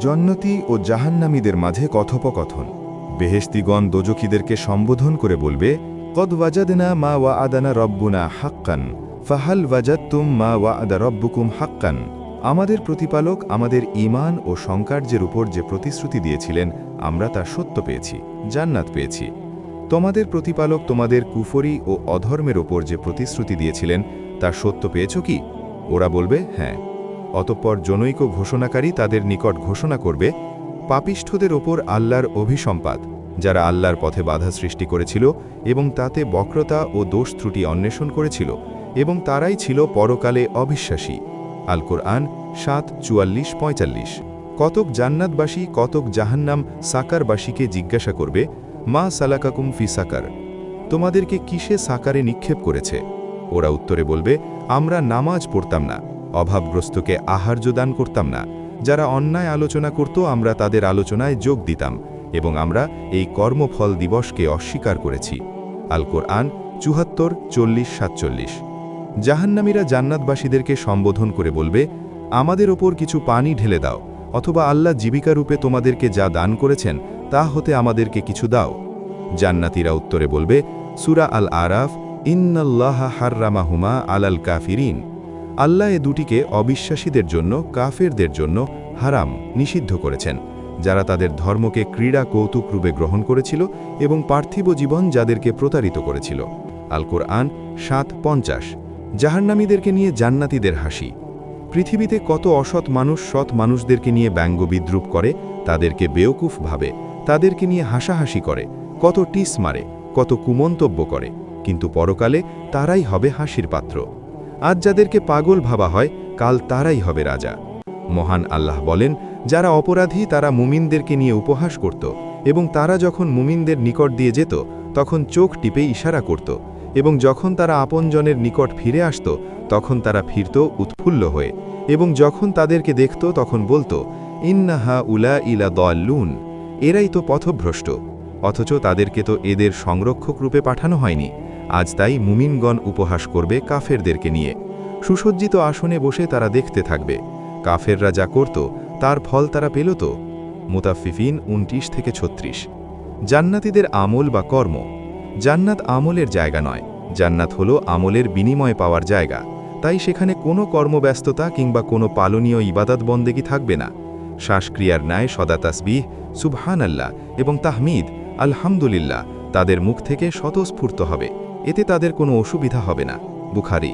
জন্নতি ও জাহান্নামীদের মাঝে কথোপকথন। বেহেস্তিগণ দোজখীদেরকে সম্বোধন করে বলবে, কদ ওয়াজাদনা মা ওয়া আদানা রব্বুনা হাক্কান, ফাহাল ওয়াজাত্তুম মা ওয়া আদা রব্বুকুম হাক্কান। আমাদের প্রতিপালক আমাদের ঈমান ও সংকার্যের উপর যে প্রতিশ্রুতি দিয়েছিলেন, আমরা তা সত্য পেয়েছি, জান্নাত পেয়েছি। তোমাদের প্রতিপালক তোমাদের কুফরি ও অধর্মের ওপর যে প্রতিশ্রুতি দিয়েছিলেন, তা সত্য পেয়েছ কি? ওরা বলবে হ্যাঁ। অতঃপর জনৈক ঘোষণাকারী তাদের নিকট ঘোষণা করবে, পাপিষ্ঠদের ওপর আল্লাহর অভিসম্পাদ যারা আল্লাহর পথে বাধা সৃষ্টি করেছিল এবং তাতে বক্রতা ও দোষ ত্রুটি অন্বেষণ করেছিল, এবং তারাই ছিল পরকালে অবিশ্বাসী। আল কোরআন সাত, চুয়াল্লিশ, পঁয়তাল্লিশ। কতক জান্নাতবাসী, কতক জাহান্নাম সাকারবাসীকে জিজ্ঞাসা করবে, মা সালাকাকুম ফি সাকার? তোমাদেরকে কিসে সাকারে নিক্ষেপ করেছে? ওরা উত্তরে বলবে, আমরা নামাজ পড়তাম না। অভাবগ্রস্তকে আহার্য দান করতাম না। যারা অন্যায় আলোচনা করত, আমরা তাদের আলোচনায় যোগ দিতাম এবং আমরা এই কর্মফল দিবসকে অস্বীকার করেছি। আল কোরআন চুহাত্তর, চল্লিশ, সাতচল্লিশ। জাহান্নামীরা জান্নাতবাসীদেরকে সম্বোধন করে বলবে, আমাদের ওপর কিছু পানি ঢেলে দাও, অথবা আল্লাহ জীবিকারূপে তোমাদেরকে যা দান করেছেন, তা হতে আমাদেরকে কিছু দাও। জান্নাতীরা উত্তরে বলবে, সুরা আল আরাফ, ইন্নাল্লাহ হার্রামাহুমা আলাল কাফিরিন। আল্লাহ এ দুটিকে অবিশ্বাসীদের জন্য, কাফেরদের জন্য হারাম নিষিদ্ধ করেছেন। যারা তাদের ধর্মকে ক্রীড়া কৌতুক রূপে গ্রহণ করেছিল এবং পার্থিব জীবন যাদেরকে প্রতারিত করেছিল। আল কোরআন সাত পঞ্চাশ। জাহান্নামীদেরকে নিয়ে জান্নাতীদের হাসি। পৃথিবীতে কত অসৎ মানুষ সৎ মানুষদেরকে নিয়ে ব্যঙ্গ বিদ্রুপ করে, তাদেরকে বেওকুফ ভাবে, তাদেরকে নিয়ে হাসাহাসি করে, কত টিস মারে, কত কুমন্তব্য করে। কিন্তু পরকালে তারাই হবে হাসির পাত্র। আজ যাদেরকে পাগল ভাবা হয়, কাল তারাই হবে রাজা। মহান আল্লাহ বলেন, যারা অপরাধী, তারা মুমিনদেরকে নিয়ে উপহাস করত, এবং তারা যখন মুমিনদের নিকট দিয়ে যেত, তখন চোখ টিপে ইশারা করত, এবং যখন তারা আপনজনের নিকট ফিরে আসত, তখন তারা ফিরত উৎফুল্ল হয়ে, এবং যখন তাদেরকে দেখত, তখন বলতো, ইন্নাহা উলা ইলা দল্লুন এরাই তো পথভ্রষ্ট, অথচ তাদেরকে তো এদের সংরক্ষক রূপে পাঠানো হয়নি। আজ তাই মুমিনগণ উপহাস করবে কাফেরদেরকে নিয়ে। সুসজ্জিত আসনে বসে তারা দেখতে থাকবে। কাফেররা যা করত, তার ফল তারা পেল তো? মুতাফিফিন উনত্রিশ থেকে ছত্রিশ। জান্নাতীদের আমল বা কর্ম? জান্নাত আমলের জায়গা নয়। জান্নাত হলো আমলের বিনিময় পাওয়ার জায়গা। তাই সেখানে কোনো কর্মব্যস্ততা কিংবা কোনো পালনীয় ইবাদত বন্দেগী থাকবে না। শ্বাসক্রিয়ার ন্যায় সদা তাসবিহ সুবহান আল্লাহ এবং তাহমিদ, আলহামদুলিল্লাহ, তাদের মুখ থেকে স্বতঃস্ফূর্ত হবে। এতে তাদের কোনো অসুবিধা হবে না বুখারি।